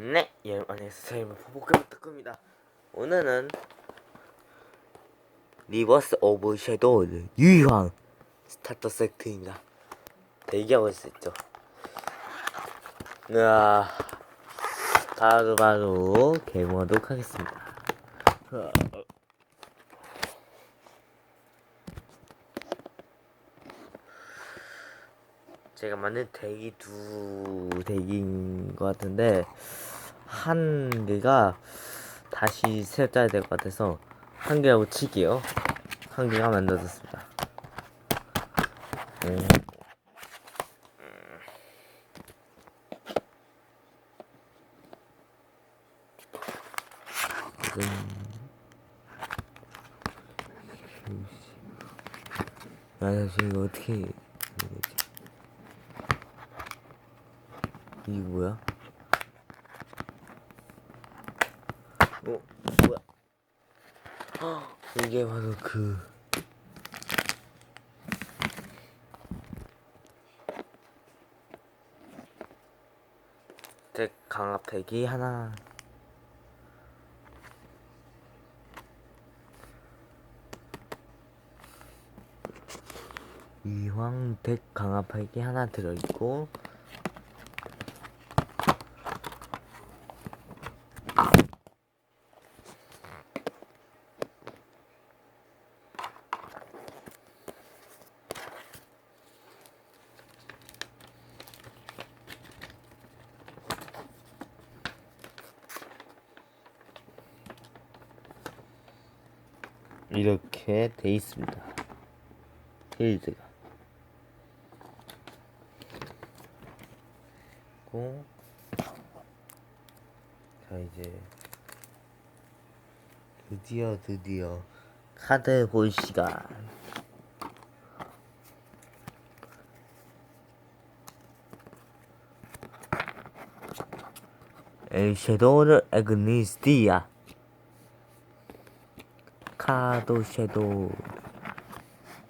네, 여러분 안녕하세요. 저희는 포포켓몬 특구입니다. 오늘은 리버스 오브 섀도우 유황 스타터 세트입니다. 대기하고 있었죠. 으아, 바로 바로 개모하도록 하겠습니다. 제가 만든 대기 두 대기인 것 같은데 한 개가 다시 세워야 될 것 같아서 한 개하고 칠게요. 한 개가 만들어졌습니다. 음. 아, 사실 이거 어떻게? 이게 뭐야? 어, 뭐야? 헉, 이게 바로 그덱 강압 덱이 하나. 이황 덱 강압 덱이 하나 들어있고 이렇게 돼 있습니다. 고, 자 이제 드디어 드디어 카드 볼 시간. 엘 섀도우를 에그니스티아 카도 섀도우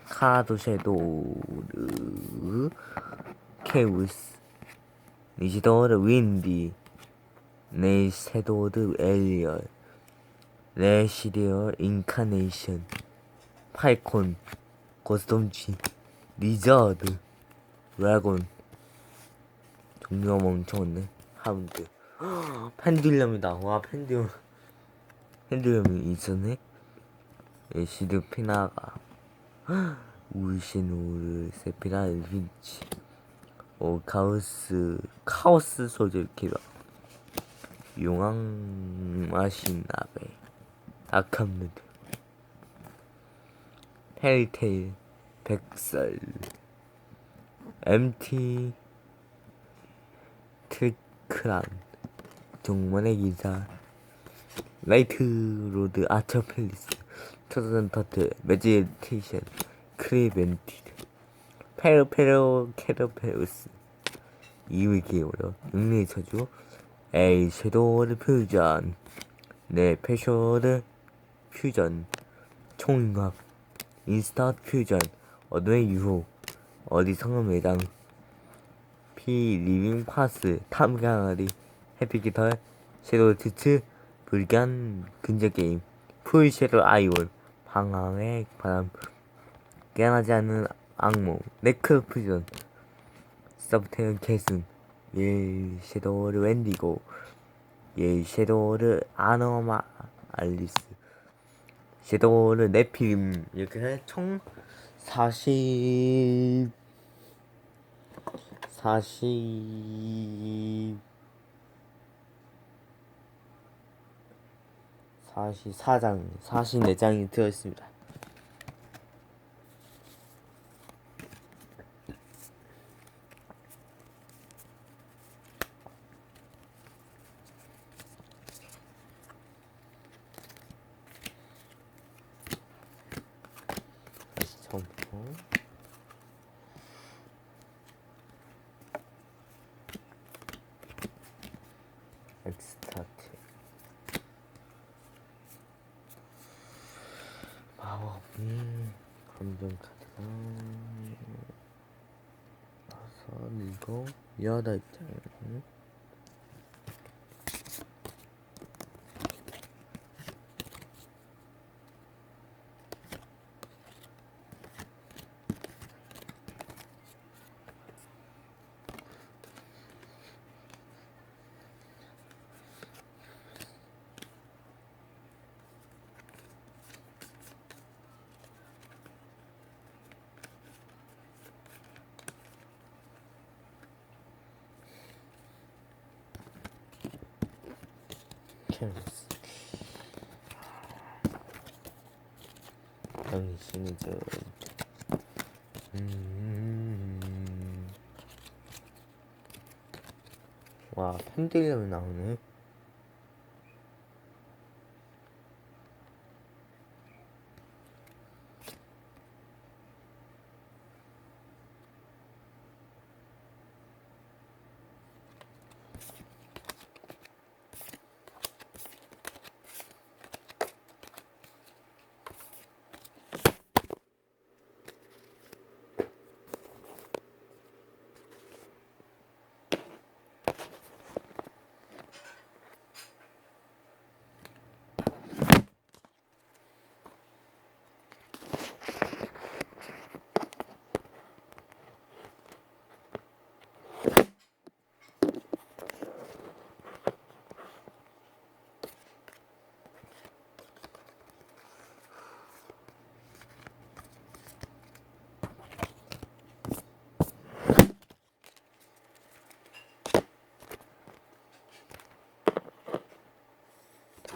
카도 섀도우르 케우스 니시도르 윈디 네 섀도우드 엘리얼 레시리얼 인카네이션 파이콘 고스톰치 리저드 드래곤 종류가 많네. 하운드. 펜듈럼이다. 와 펜듈 펜듈럼이 있었네 에시드 피나가. 울시노르 세피라 빈치. 오 카오스 카오스 소절 키라 용왕 마신나베. 아캄누드. 헬테일 백설. MT 트크란. 종만의 기사. 라이트 로드 아처 팰리스 터전 터트 메디테이션 크리벤티드 페르페로 캐러페우스. 이위 기어로 능력의 저주 에이 섀도우를 퓨전. 네 패셔를 퓨전. 총융합 인스타 퓨전. 어둠의 유호 어디성은 매장. 피 리빙 파스 탐강아리 해피기털 섀도우 티츠 불견 근접 게임 풀 섀도우 아이온 방황의 바람 깨어나지 않는 악몽 네크 퓨전. 서브테일 캐슨 예 섀도우를 웬디고 예 섀도우를 아노마 알리스. 섀도우를 네필 이렇게 해서 총 40... 40... 44장, 44장이 들어있습니다. 다시 처음부터. 엑스타트. 마법이 감정 카드가 다섯 일곱 여덟 장 챔스 당신은 저 음... 와 팬들이 나오네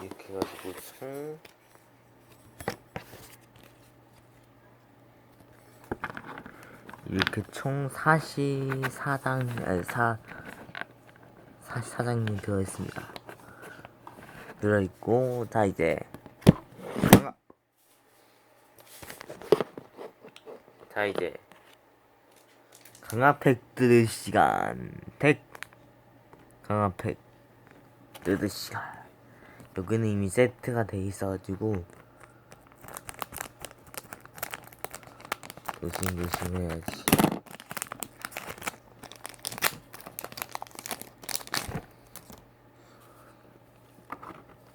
이렇게 해가지고 총 이렇게 총 44장 아니 4 44장이 들어 있습니다. 들어 있고 자 이제. 자 이제. 강화팩 뜯을 시간. 덱 강화팩 뜯을 시간. 여기는 이미 세트가 돼 있어가지고. 조심조심 해야지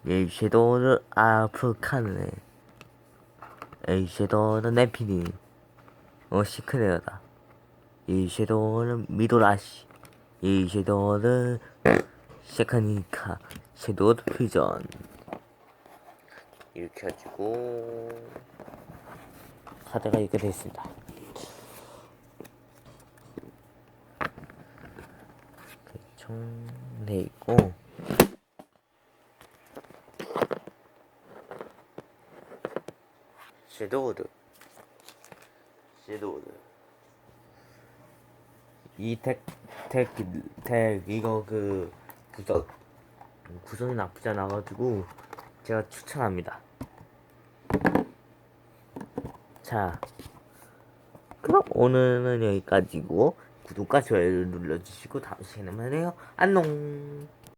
에이섀도우를 아프카네. 에이섀도우는 네피니. 어 시크레어다. 에이섀도우는 미도라시 에이섀도우는 세카니카. 섀도우 퓨전. 이렇게 해가지고 카드가 이렇게 되어 있습니다. 총돼 있고 섀도우드 섀도우드 이덱덱덱 이거 그 구성 구성이 나쁘지 않아 가지고 제가 추천합니다. 자, 그럼 오늘은 여기까지고 구독과 좋아요를 눌러주시고 다음 시간에 만나요. 안녕.